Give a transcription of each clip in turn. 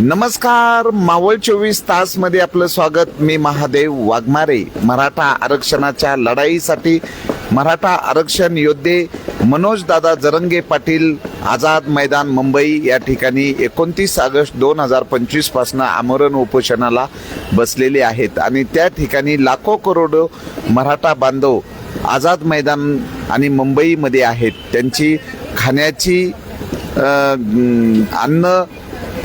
नमस्कार मावळ चोवीस तासमध्ये आपलं स्वागत. मी महादेव वाघमारे मराठा आरक्षणाच्या लढाईसाठी मराठा आरक्षण योद्धे मनोज दादा जरंगे पाटील आझाद मैदान मुंबई या ठिकाणी एकोणतीस ऑगस्ट दोन हजार पंचवीसपासून आमरण उपोषणाला बसलेले आहेत. आणि त्या ठिकाणी लाखो करोडो मराठा बांधव आझाद मैदान आणि मुंबईमध्ये आहेत. त्यांची खाण्याची अन्न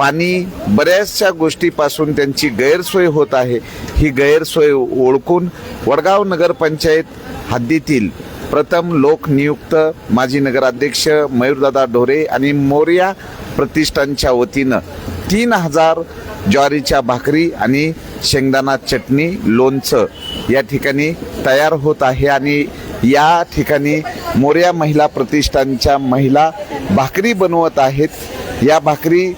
पाणी बऱ्याचशा गोष्टीपासून त्यांची गैरसोय होत आहे. ही गैरसोय ओळखून वडगाव नगरपंचायत हद्दीतील प्रथम लोकनियुक्त माजी नगराध्यक्ष मयूरदादा ढोरे आणि मोर्या प्रतिष्ठानच्या वतीनं तीन हजार ज्वारीच्या भाकरी आणि शेंगदाणा चटणी लोणचं या ठिकाणी तयार होत आहे आणि या ठिकाणी मोर्या महिला प्रतिष्ठानच्या महिला भाकरी बनवत आहेत. या भाकरी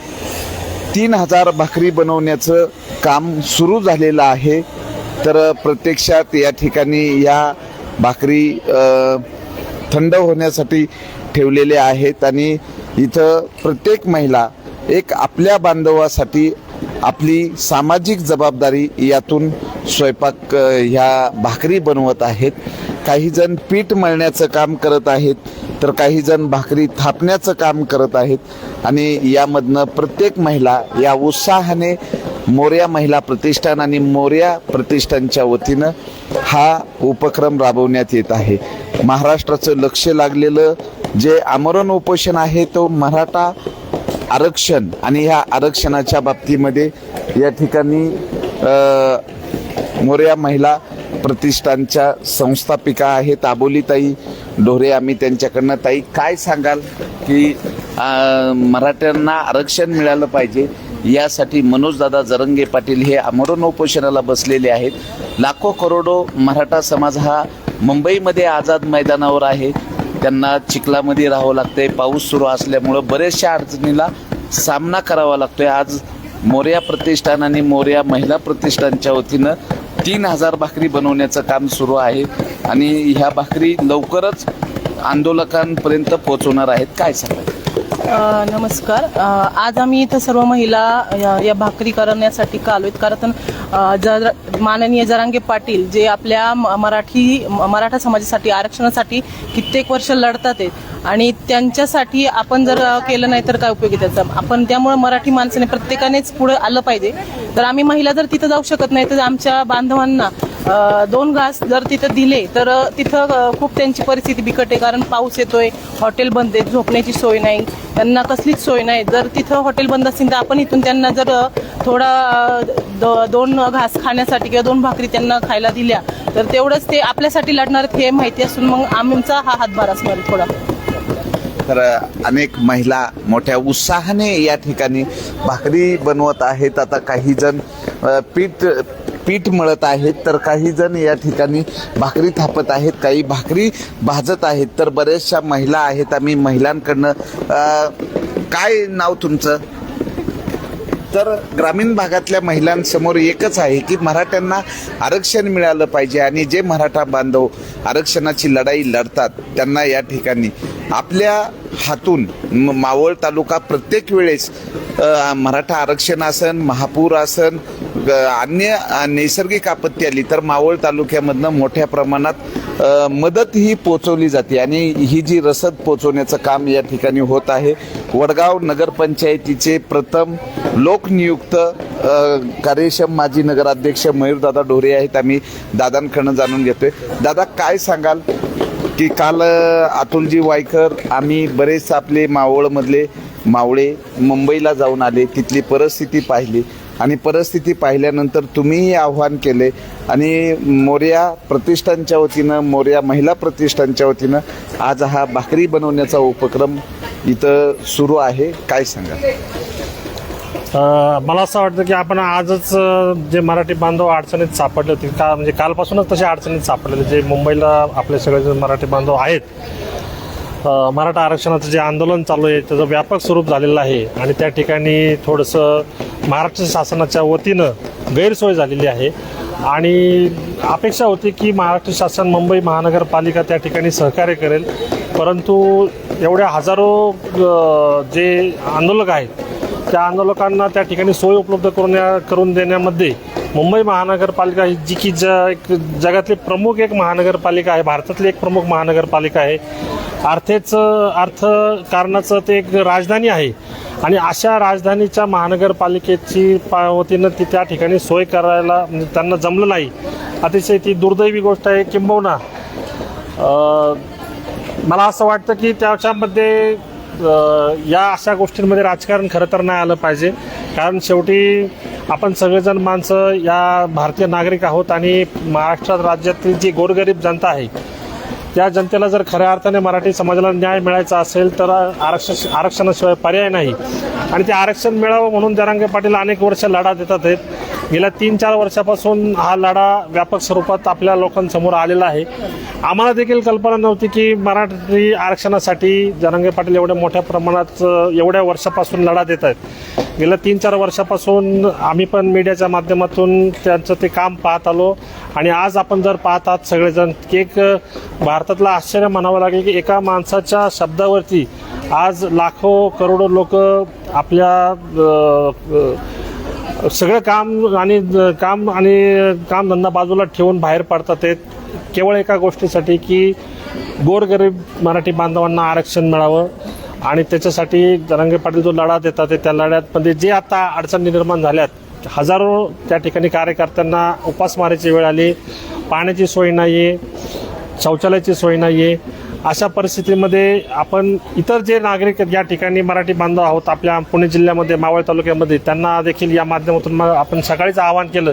तीन हजार भाकरी बनवण्याचं काम सुरू झालेलं आहे. तर प्रत्यक्षात या ठिकाणी या भाकरी थंड होण्यासाठी ठेवलेले आहेत आणि इथं प्रत्येक महिला एक आपल्या बांधवासाठी आपली सामाजिक जबाबदारी यातून स्वयंपाक ह्या भाकरी बनवत आहेत. काही जण पीठ मळण्याचं काम करत आहेत तर काही जण भाकरी थापण्याचं काम करत आहेत. आणि यामधनं प्रत्येक महिला या उत्साहाने मोर्या महिला प्रतिष्ठान आणि मोर्या प्रतिष्ठानच्या वतीनं हा उपक्रम राबवण्यात येत आहे. महाराष्ट्राचं लक्ष लागलेलं जे आमरण उपोषण आहे तो मराठा आरक्षण आणि ह्या आरक्षणाच्या बाबतीमध्ये या ठिकाणी मोर्या महिला प्रतिष्ठानच्या संस्थापिका आहेत आबोलीताई ढोरे आम्ही त्यांच्याकडनं. ताई काय सांगाल की मराठ्यांना आरक्षण मिळालं पाहिजे यासाठी मनोजदादा जरंगे पाटील हे आमरण उपोषणाला बसलेले आहेत. लाखो करोडो मराठा समाज हा मुंबईमध्ये आझाद मैदानावर आहे. त्यांना चिखलामध्ये राहावं लागतंय पाऊस सुरू असल्यामुळं बऱ्याचशा अडचणीला सामना करावा लागतोय. आज मोर्या प्रतिष्ठान आणि मोर्या महिला प्रतिष्ठानच्या वतीनं तीन हजार भाकरी बनवण्याचं काम सुरू आहे आणि ह्या भाकरी लवकरच आंदोलकांपर्यंत पोहोचवणार आहेत. काय सांगायचं नमस्कार. आज आम्ही इथं सर्व महिला या या भाकरी करण्यासाठी का आलो कारण जर माननीय जरांगे पाटील जे आपल्या म- मराठी मराठा समाजासाठी आरक्षणासाठी कित्येक वर्ष लढतात आहेत. आणि त्यांच्यासाठी आपण जर केलं नाही तर काय उपयोग आहे त्याचा? आपण त्यामुळे मराठी माणसाने प्रत्येकानेच पुढे आलं पाहिजे. तर आम्ही महिला जर तिथं जाऊ शकत नाही तर आमच्या बांधवांना दोन घास जर तिथं दिले तर तिथं खूप त्यांची परिस्थिती बिकट आहे. कारण पाऊस येतोय हॉटेल बंद आहे झोपण्याची सोय नाही त्यांना कसलीच सोय नाही. जर तिथं हॉटेल बंद असतील तर आपण इथून त्यांना जर थोडा द- दोन घास खाण्यासाठी किंवा दोन भाकरी त्यांना खायला दिल्या तर तेवढंच ते आपल्यासाठी लढणार हे माहिती असून मग आमचा हा हातभार असणार थोडा. तर अनेक महिला मोठ्या उत्साहाने या ठिकाणी भाकरी बनवत आहेत. आता काही जण पीठ पीठ मळत आहेत तर काही जण या ठिकाणी भाकरी थापत आहेत काही भाकरी भाजत आहेत. तर बऱ्याचशा महिला आहेत आम्ही महिलांकडनं. काय नाव तुमचं? तर ग्रामीण भागातल्या महिलांसमोर एकच आहे की मराठ्यांना आरक्षण मिळालं पाहिजे आणि जे मराठा बांधव आरक्षणाची लढाई लढतात त्यांना या ठिकाणी. आपल्या हातून म- मावळ तालुका प्रत्येक वेळेस मराठा आरक्षण असन महापूर असन अन्य नैसर्गिक आपत्ती आली तर मावळ तालुक्यामधनं मोठ्या प्रमाणात मदत ही पोचवली जाते. आणि ही जी रसद पोचवण्याचं काम या ठिकाणी होत आहे वडगाव नगरपंचायतीचे प्रथम लोकनियुक्त कार्यक्षम माजी नगराध्यक्ष मयूरदादा ढोरे आहेत. आम्ही दादांकडनं जाणून घेतोय. दादा काय सांगाल? की काल अतुलजी वायकर आम्ही बरेच आपले मावळमधले मावळे मुंबईला जाऊन आले तिथली परिस्थिती पाहिली. आणि परिस्थिती पाहिल्यानंतर तुम्हीही आव्हान केले. आणि मोर्या प्रतिष्ठानच्या वतीनं मोर्या महिला प्रतिष्ठानच्या वतीनं आज हा भाकरी बनवण्याचा उपक्रम इथं सुरू आहे. काय सांगा मला असं वाटतं की आपण आजच जे मराठी बांधव अडचणीत सापडले होते का म्हणजे कालपासूनच तसे अडचणीत सापडलेले जे मुंबईला आपले सगळे जे मराठी बांधव आहेत मराठा आरक्षणाचं जे आंदोलन चालू आहे त्याचं व्यापक स्वरूप झालेलं आहे. आणि त्या ठिकाणी थोडंसं महाराष्ट्र शासनाच्या वतीनं गैरसोय झालेली आहे. आणि अपेक्षा होती की महाराष्ट्र शासन मुंबई महानगरपालिका त्या ठिकाणी सहकार्य करेल. परंतु एवढ्या हजारो जे आंदोलक आहेत त्या आंदोलकांना त्या ठिकाणी सोय उपलब्ध करून करून देण्यामध्ये मुंबई महानगरपालिका ही जी की ज एक जगातली प्रमुख एक महानगरपालिका आहे भारतातली एक प्रमुख महानगरपालिका आहे. अर्थेच अर्थकारणाचं ते एक राजधानी आहे. आणि अशा राजधानीच्या महानगरपालिकेची पा वतीनं ती त्या ठिकाणी सोय करायला म्हणजे त्यांना जमलं नाही. अतिशय ती दुर्दैवी गोष्ट आहे. किंबहुना मला असं वाटतं की त्याच्यामध्ये या अशा गोष्टींमध्ये राजकारण खरं तर नाही आलं पाहिजे. कारण शेवटी आपण सगळेजण माणसं या भारतीय नागरिक आहोत आणि महाराष्ट्रात राज्यातील जी गोरगरीब जनता आहे त्या जनतेला जर खऱ्या अर्थाने मराठी समाजाला न्याय मिळायचा असेल तर आरक्षण आरक्षणाशिवाय पर्याय नाही. आणि ते आरक्षण मिळावं म्हणून जरांगे पाटील अनेक वर्ष लढा देतात आहेत. गेल्या तीन चार वर्षापासून हा लढा व्यापक स्वरूपात आपल्या लोकांसमोर आलेला आहे. आम्हाला देखील कल्पना नव्हती की मराठी आरक्षणासाठी जरांगे पाटील एवढ्या मोठ्या प्रमाणात एवढ्या वर्षापासून लढा देत आहेत. गेल्या तीन चार वर्षापासून आम्ही पण मीडियाच्या माध्यमातून त्यांचं ते काम पाहत आलो आणि आज आपण जर पाहत आहात सगळेजण की एक भारतातला आश्चर्य म्हणावं लागेल की एका माणसाच्या शब्दावरती आज लाखो करोडो लोक आपल्या सगळं काम आणि काम आणि कामधंदा बाजूला ठेवून बाहेर पडतात आहेत केवळ एका गोष्टीसाठी की गोरगरीब मराठी बांधवांना आरक्षण मिळावं आणि त्याच्यासाठी रंगे पाटील जो लढा देतात आहे, त्या लढ्यातमध्ये जे आता अडचणी निर्माण झाल्यात हजारो त्या ठिकाणी कार्यकर्त्यांना उपासमारीची वेळ आली पाण्याची सोय नाही आहे शौचालयाची सोय नाही आहे अशा परिस्थितीमध्ये आपण इतर जे नागरिक या ठिकाणी मराठी बांधव आहोत आपल्या पुणे जिल्ह्यामध्ये मावळ तालुक्यामध्ये त्यांना देखील या माध्यमातून मग आपण सकाळीच आवाहन केलं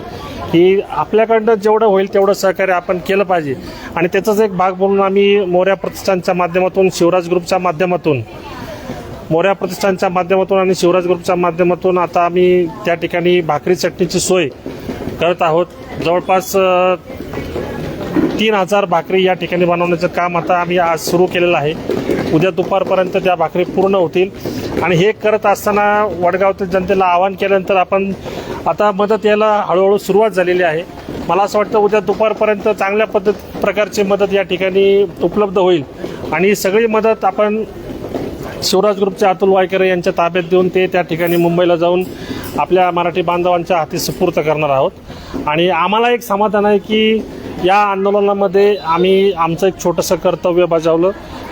की आपल्याकडनं जेवढं होईल तेवढं सहकार्य आपण केलं पाहिजे. आणि त्याचाच एक भाग म्हणून आम्ही मोऱ्या प्रतिष्ठानच्या माध्यमातून शिवराज ग्रुपच्या माध्यमातून मोऱ्या प्रतिष्ठानच्या माध्यमातून आणि शिवराज ग्रुपच्या माध्यमातून आता आम्ही त्या ठिकाणी भाकरी चटणीची सोय करत आहोत. जवळपास तीन हजार भाकरी या ठिकाणी बनवण्याचं काम आता आम्ही आज सुरू केलेलं आहे. उद्या दुपारपर्यंत त्या भाकरी पूर्ण होतील. आणि हे करत असताना वडगावतील जनतेला आवाहन केल्यानंतर आपण आता मदत यायला हळूहळू सुरुवात झालेली आहे. मला असं वाटतं उद्या दुपारपर्यंत चांगल्या पद्धत प्रकारची मदत या ठिकाणी उपलब्ध होईल. आणि सगळी मदत आपण शिवराज ग्रुपचे अतुल वायकरे यांच्या ताब्यात देऊन ते त्या ठिकाणी मुंबईला जाऊन आपल्या मराठी बांधवांच्या हाती सुपूर्त करणार आहोत. आणि आम्हाला एक समाधान आहे की या आंदोलनामध्ये आम्ही आमचं एक छोटंसं कर्तव्य बजावलं.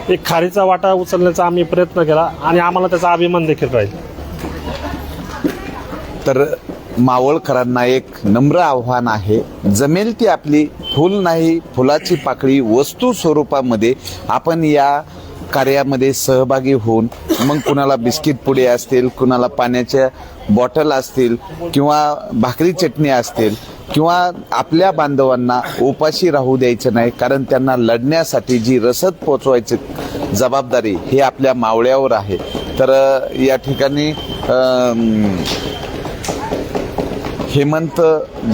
एक खारीचा वाटा उचलण्याचा आम्ही प्रयत्न केला आणि आम्हाला त्याचा अभिमान देखील राहील. तर मावळकरांना एक नम्र आव्हान आहे. जमेल ती आपली फुल नाही फुलाची पाकळी वस्तू स्वरूपामध्ये आपण या कार्यामध्ये सहभागी होऊन मग कुणाला बिस्किट पुडे असतील कुणाला पाण्याच्या बॉटल असतील किंवा भाकरी चटणी असतील किंवा आपल्या बांधवांना उपाशी राहू द्यायचं नाही कारण त्यांना लढण्यासाठी जी रसद पोचवायची जबाबदारी ही आपल्या मावळ्यावर आहे. तर या ठिकाणी हेमंत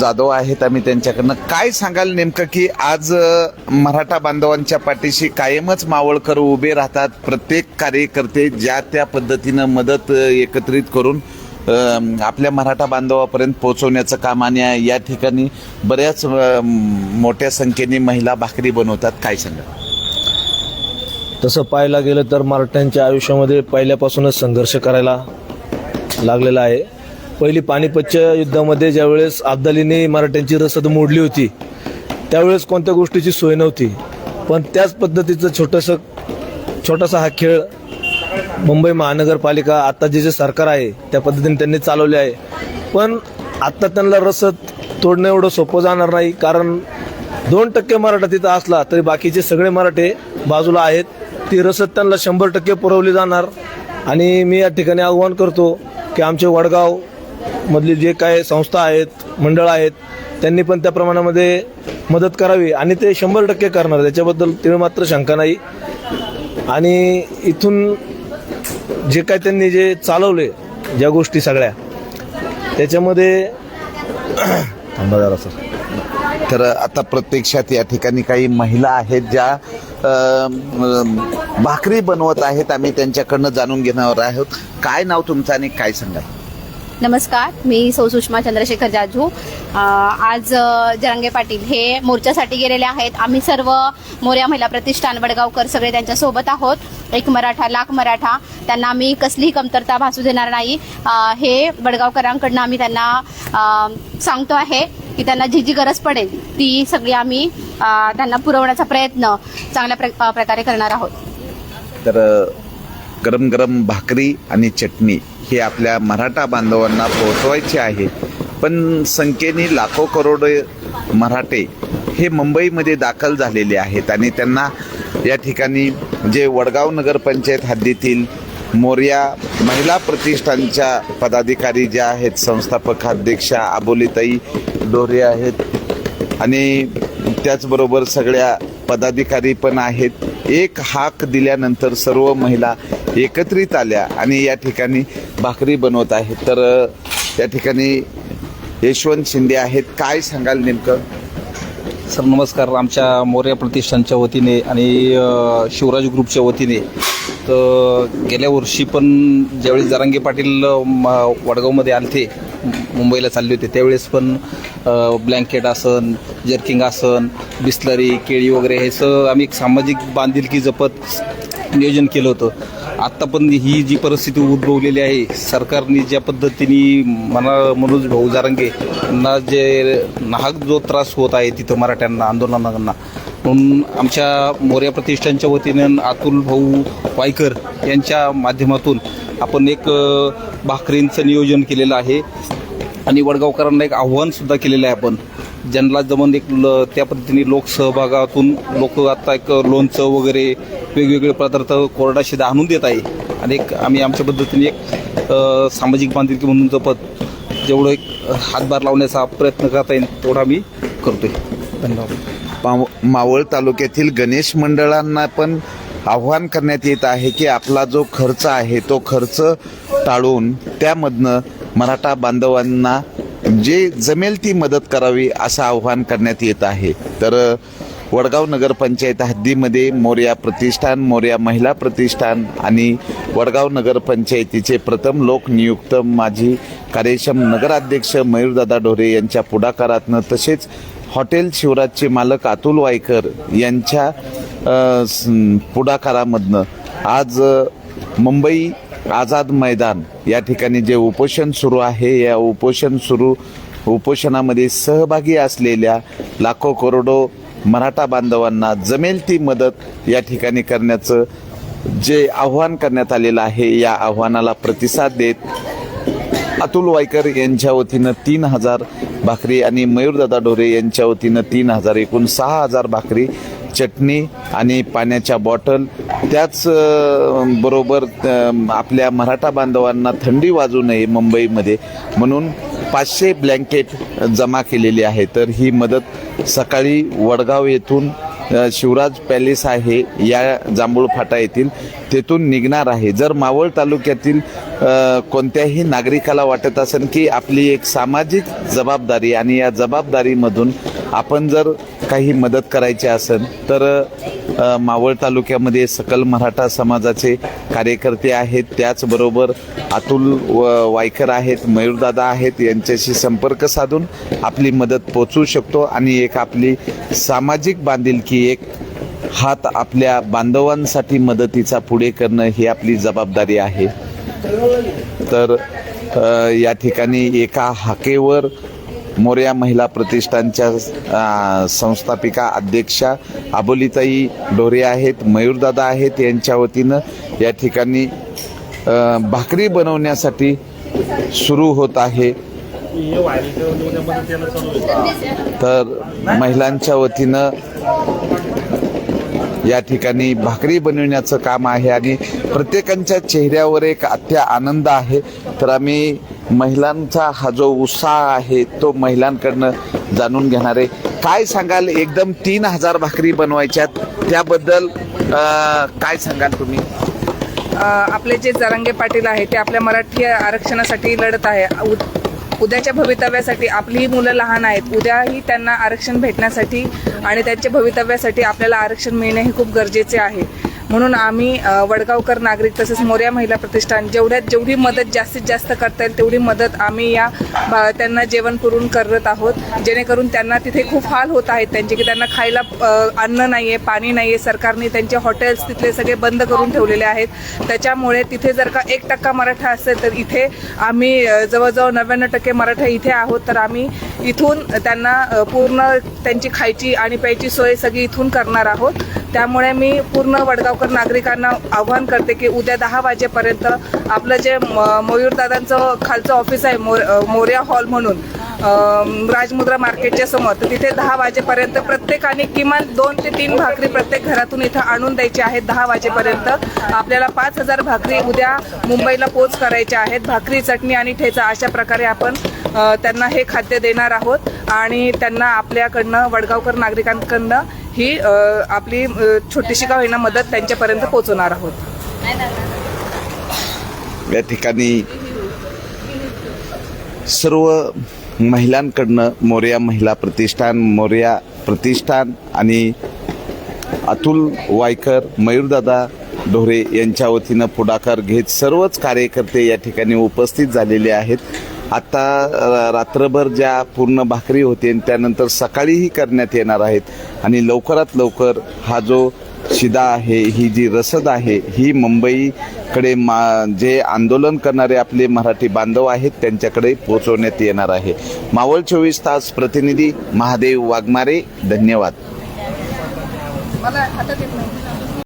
जाधव आहेत आम्ही त्यांच्याकडनं. काय सांगाल नेमकं की आज मराठा बांधवांच्या पाठीशी कायमच मावळकर उभे राहतात प्रत्येक कार्यकर्ते ज्या त्या पद्धतीनं मदत एकत्रित करून आपल्या मराठा बांधवापर्यंत पोहोचवण्याचं काम आणि या ठिकाणी बऱ्याच मोठ्या संख्येने महिला भाकरी बनवतात. काय सांगा तसं पाहायला गेलं तर मराठ्यांच्या आयुष्यामध्ये पहिल्यापासूनच संघर्ष करायला लागलेला आहे. पहिली पानिपतच्या युद्धामध्ये ज्यावेळेस अब्दालीने मराठ्यांची रसद मोडली होती त्यावेळेस कोणत्या गोष्टीची सोय नव्हती. पण त्याच पद्धतीचं छोटंसं छोटासा हा खेळ मुंबई महानगरपालिका आता जे जे सरकार आहे त्या पद्धतीने त्यांनी चालवले आहे. पण आत्ता त्यांना रसद तोडणं एवढं सोपं जाणार नाही कारण दोन टक्के मराठा तिथं असला तरी बाकीचे सगळे मराठे बाजूला आहेत. ती रसद त्यांना शंभर टक्के पुरवली जाणार. आणि मी या ठिकाणी आव्हान करतो की आमचे वडगाव मधली जे काय संस्था आहेत मंडळ आहेत त्यांनी पण त्या प्रमाणामध्ये मदत करावी. आणि ते शंभर टक्के करणार. त्याच्याबद्दल तीळ मात्र शंका नाही. आणि इथून जे काय त्यांनी जे चालवले ज्या गोष्टी सगळ्या त्याच्यामध्ये थांबा जरा सर. तर आता प्रत्यक्षात या ठिकाणी काही महिला आहेत ज्या भाकरी बनवत आहेत. आम्ही त्यांच्याकडनं जाणून घेणार आहोत. काय नाव तुमचं आणि काय सांगाल? नमस्कार मी सौ सुषमा चंद्रशेखर जाजू. आज जरांगे पाटील हे मोर्चासाठी गेलेले आहेत. आम्ही सर्व मोर्या महिला प्रतिष्ठान वडगावकर सगळे त्यांच्यासोबत आहोत. एक मराठा लाख मराठा. त्यांना आम्ही कसलीही कमतरता भासू देणार नाही. हे वडगावकरांकडनं आम्ही त्यांना सांगतो आहे की त्यांना जी जी गरज पडेल ती सगळी आम्ही त्यांना पुरवण्याचा प्रयत्न चांगल्या प्र- प्रकारे करणार आहोत. तर गरम गरम भाकरी आणि चटणी हे आपल्या मराठा बांधवांना पोहोचवायचे आहे. पण संख्येने लाखो करोड मराठे हे मुंबईमध्ये दाखल झालेले आहेत आणि त्यांना या ठिकाणी जे वडगाव नगरपंचायत हद्दीतील मोर्या महिला प्रतिष्ठानच्या पदाधिकारी ज्या आहेत संस्थापक अध्यक्षा आबोलीताई डोरे आहेत आणि त्याचबरोबर सगळ्या पदाधिकारी पण आहेत. एक हाक दिल्यानंतर सर्व महिला एकत्रित आल्या आणि या ठिकाणी भाकरी बनवत आहेत. तर या ठिकाणी यशवंत शिंदे आहेत. काय सांगाल नेमकं? सर नमस्कार. आमच्या मोर्या प्रतिष्ठानच्या वतीने आणि शिवराज ग्रुपच्या वतीने. तर गेल्या वर्षी पण ज्यावेळी जरांगे पाटील म- वडगावमध्ये आले होते मुंबईला चालले होते त्यावेळेस पण ब्लँकेट आसन जर्किंग आसन बिस्लरी केळी वगैरे हे सगळं आम्ही एक सामाजिक बांधिलकी जपत नियोजन केलं होतं. आत्ता पण ही जी परिस्थिती उद्भवलेली आहे सरकारने ज्या पद्धतीने मना मनोज भाऊ जारंगे ना जे नाहक जो त्रास होत आहे तिथं मराठ्यांना आंदोलनांना म्हणून आमच्या मोर्या प्रतिष्ठानच्या वतीनं अतुल भाऊ वायकर यांच्या माध्यमातून आपण एक भाकरींचं नियोजन केलेलं आहे. आणि वडगावकरांना एक आव्हान सुद्धा केलेलं आहे आपण. ज्यांना जमून एक ल त्या पद्धतीने लोकसहभागातून लोक आता एक लोणचं वगैरे वेगवेगळे पदार्थ कोरडा शिदा आणून देत आहे. आणि एक आम्ही आमच्या पद्धतीने एक सामाजिक बांधिलकी म्हणून जपत जेवढं एक हातभार लावण्याचा प्रयत्न करता येईल तेवढा आम्ही करतोय. धन्यवाद. माव मावळ तालुक्यातील गणेश मंडळांना पण आव्हान करण्यात येत आहे की आपला जो खर्च आहे तो खर्च टाळून त्यामधनं मराठा बांधवांना जे जमेल ती मदत करावी असं आव्हान करण्यात येत आहे. तर वडगाव नगरपंचायत हद्दीमध्ये मोर्या प्रतिष्ठान मोर्या महिला प्रतिष्ठान आणि वडगाव नगरपंचायतीचे प्रथम लोकनियुक्त माजी कार्यक्षम नगराध्यक्ष मयूरदादा ढोरे यांच्या पुढाकारातनं तसेच हॉटेल शिवराजचे मालक अतुल वायकर यांच्या पुढाकारामधनं आज मुंबई आझाद मैदान. या ठिकाणी जे उपोषण सुरू आहे या उपोषण सुरू उपोषणामध्ये सहभागी असलेल्या लाखो करोडो मराठा बांधवांना जमेल ती मदत या ठिकाणी करण्याचं जे आव्हान करण्यात आलेलं आहे या आव्हानाला प्रतिसाद देत अतुल वायकर यांच्या वतीनं तीन हजार भाकरी आणि मयूरदादा ढोरे यांच्या वतीनं तीन हजार एकूण सहा हजार भाकरी चटणी आणि पाण्याच्या बॉटल. त्याच बरोबर आपल्या मराठा बांधवांना थंडी वाजू नये मुंबईमध्ये म्हणून पाचशे ब्लँकेट जमा केलेली आहे. तर ही मदत सकाळी वडगाव येथून शिवराज पॅलेस आहे या जांभूळ फाटा येथील तेथून निघणार आहे. जर मावळ तालुक्यातील कोणत्याही नागरिकाला वाटत असेल की आपली एक सामाजिक जबाबदारी आणि या जबाबदारीमधून आपण जर काही मदत करायची असेल तर मावळ तालुक्यामध्ये सकल मराठा समाजाचे कार्यकर्ते आहेत. त्याचबरोबर अतुल व- वायकर आहेत मयूरदादा आहेत. यांच्याशी संपर्क साधून आपली मदत पोचवू शकतो आणि एक आपली सामाजिक बांधिलकी एक हात आपल्या बांधवांसाठी मदतीचा पुढे करणं ही आपली जबाबदारी आहे. तर या ठिकाणी एका हाकेवर मोर्या महिला प्रतिष्ठानच्या संस्थापिका अध्यक्षा अबोलीताई ढोरे आहेत मयूरदादा आहेत यांच्या वतीनं या ठिकाणी भाकरी बनवण्यासाठी सुरू होत आहे. तर महिलांच्या वतीनं या ठिकाणी भाकरी बनवण्याचं काम आहे आणि प्रत्येकांच्या चेहऱ्यावर एक अत्य आनंद आहे. तर आम्ही महिलांचा हा जो उत्साह आहे तो महिलांकडनं जाणून घेणारे काय सांगाल? एकदम तीन हजार भाकरी बनवायच्यात. त्याबद्दल काय सांगाल तुम्ही? आपले जे जरांगे पाटील आहे ते आपल्या मराठी आरक्षणासाठी लढत आहे. उ- उद्याच्या भवितव्यासाठी आपली ही मुलं लहान आहेत. उद्याही त्यांना आरक्षण भेटण्यासाठी आणि त्यांच्या भवितव्यासाठी आपल्याला आरक्षण मिळणे हे खूप गरजेचे आहे. म्हणून आम्ही वडगावकर नागरिक तसेच मोर्या महिला प्रतिष्ठान जेवढ्यात जेवढी मदत जास्तीत जास्त करता येईल तेवढी मदत आम्ही या बा- त्यांना जेवण पुरवून करत आहोत. जेणेकरून त्यांना तिथे खूप हाल होत आहेत त्यांचे की त्यांना खायला अन्न नाही आहे पाणी नाही आहे सरकारने त्यांचे हॉटेल्स तिथले सगळे बंद करून ठेवलेले आहेत. त्याच्यामुळे तिथे जर का एक टक्का मराठा असेल तर इथे आम्ही जवळजवळ नव्याण्णव टक्के मराठा इथे आहोत. तर आम्ही इथून त्यांना पूर्ण त्यांची खायची आणि प्यायची सोय सगळी इथून करणार आहोत. त्यामुळे मी पूर्ण वडगावकर नागरिकांना आव्हान करते की उद्या दहा वाजेपर्यंत आपलं जे म- मयूरदादांचं खालचं ऑफिस आहे मोर मोर्या हॉल म्हणून राजमुद्रा मार्केटच्या समोर तर तिथे दहा वाजेपर्यंत प्रत्येकाने किमान दोन ते तीन भाकरी प्रत्येक घरातून इथं आणून द्यायची आहेत. दहा वाजेपर्यंत आपल्याला पाच हजार भाकरी उद्या मुंबईला पोच करायच्या आहेत. भाकरी चटणी आणि ठेचा अशा प्रकारे आपण त्यांना हे खाद्य देणार आहोत. आणि त्यांना आपल्याकडनं वडगावकर नागरिकांकडनं ही आपली छोटीशी का होईना मदत त्यांच्यापर्यंत पोहोचवणार आहोत. या ठिकाणी सर्व महिलांकडनं मोर्या महिला प्रतिष्ठान मोर्या प्रतिष्ठान आणि अतुल वायकर मयूरदादा ढोरे यांच्या वतीनं पुढाकार घेत सर्वच कार्यकर्ते या ठिकाणी उपस्थित झालेले आहेत. आता रात्रभर ज्या पूर्ण भाकरी होते त्यानंतर सकाळीही करण्यात येणार आहेत आणि लवकरात लवकर हा जो शिदा आहे ही जी रसद आहे ही मुंबईकडे मा जे आंदोलन करणारे आपले मराठी बांधव आहेत त्यांच्याकडे पोहोचवण्यात येणार आहे. मावळ चोवीस तास प्रतिनिधी महादेव वाघमारे धन्यवाद.